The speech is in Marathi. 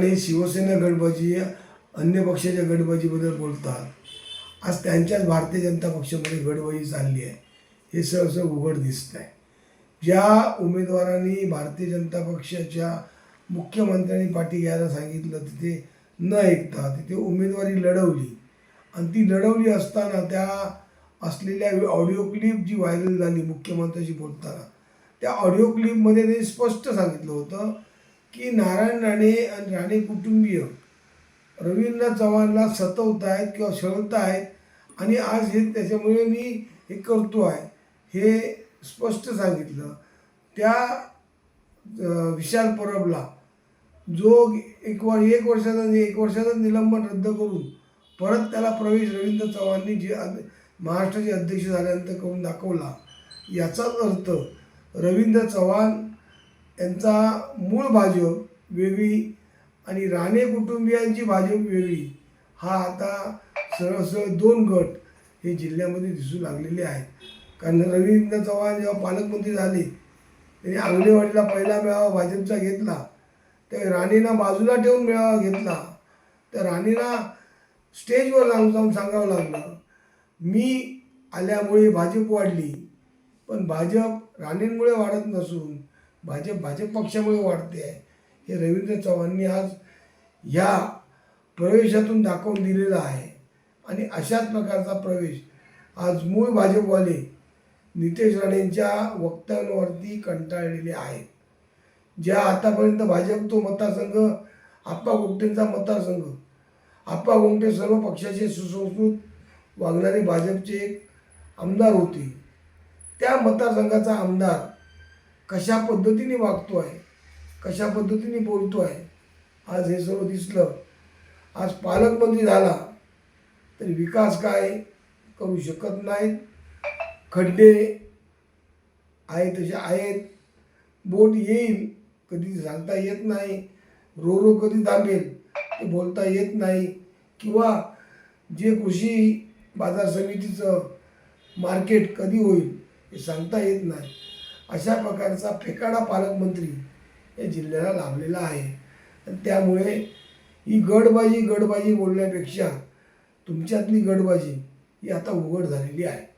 आणि शिवसेना गटबाजी अन्य पक्षाच्या गटबाजीबद्दल बोलतात. आज त्यांच्याच भारतीय जनता पक्षामध्ये गटबाजी चालली आहे. हे सहसं उघड दिसत आहे ज्या उमेदवारांनी भारतीय जनता पक्षाच्या मुख्यमंत्र्यांनी पाठी घ्यायला सांगितलं तिथे न ऐकता तिथे उमेदवारी लढवली. आणि ती लढवली असताना त्या असलेल्या ऑडिओ क्लिप जी व्हायरल झाली मुख्यमंत्र्यांशी बोलताना त्या ऑडिओ क्लिपमध्ये त्यांनी स्पष्ट सांगितलं होतं की नारायण राणे आणि राणे कुटुंबीय. रवींद्र चव्हाणला सतवत आहेत किंवा शळत आहेत आणि आज हे त्याच्यामुळे मी हे करतो आहे. हे स्पष्ट सांगितलं. त्या विशाल परबला जो एक वर एक वर्षाचा एक वर्षाचं निलंबन रद्द करून परत त्याला प्रवेश रवींद्र चव्हाणनी जे महाराष्ट्राचे अध्यक्ष झाल्यानंतर करून दाखवला. याचाच अर्थ रवींद्र चव्हाण यांचा मूळ भाजप वेगळी आणि राणे कुटुंबियांची भाजप वेगळी हा आता सरळ सरळ दोन गट हे जिल्ह्यामध्ये दिसू लागलेले आहेत. कारण रवींद्र चव्हाण जेव्हा पालकमंत्री झाले त्यांनी आंगणेवाडीला पहिला मेळावा भाजपचा घेतला तर राणेंना बाजूला ठेवून मेळावा घेतला तर राणेंना स्टेजवर जाऊन जाऊन सांगावं लागलं मी आल्यामुळे भाजप वाढली पण भाजप राणेंमुळे वाढत नसून भाजप भाजप पक्षामुळे वाढते आहे. हे रवींद्र चव्हाणनी आज ह्या प्रवेशातून दाखवून दिलेला आहे. आणि अशाच प्रकारचा प्रवेश आज मूळ भाजपवाले नितेश राणेंच्या वक्तव्यांवरती कंटाळलेले आहेत. ज्या आतापर्यंत भाजप तो मतदारसंघ आप्पा गोमटेंचा मतदारसंघ आप्पा गोमटे सर्व पक्षाचे सुसंस्कृत वागणारे भाजपचे एक आमदार होते. त्या मतदारसंघाचा आमदार कशा पद्धतीने वागतो आहे कशा पद्धतीने बोलतो आहे आज हे सर्व दिसलं. आज पालकमंत्री झाला तरी विकास काय करू शकत नाहीत. खड्डे आहे तसे आहेत. बोट येईल कधी सांगता येत नाही. रो रो कधी थांबेल ते बोलता येत नाही. किंवा जे कृषी बाजार समितीचं मार्केट कधी होईल हे सांगता येत नाही. अशा प्रकारचा फेकाडा पालकमंत्री या जिल्ह्याला लाभलेला आहे. आणि त्यामुळे ही गडबाजी गडबाजी बोलण्यापेक्षा तुमच्यातली गडबाजी ही आता उघड झालेली आहे.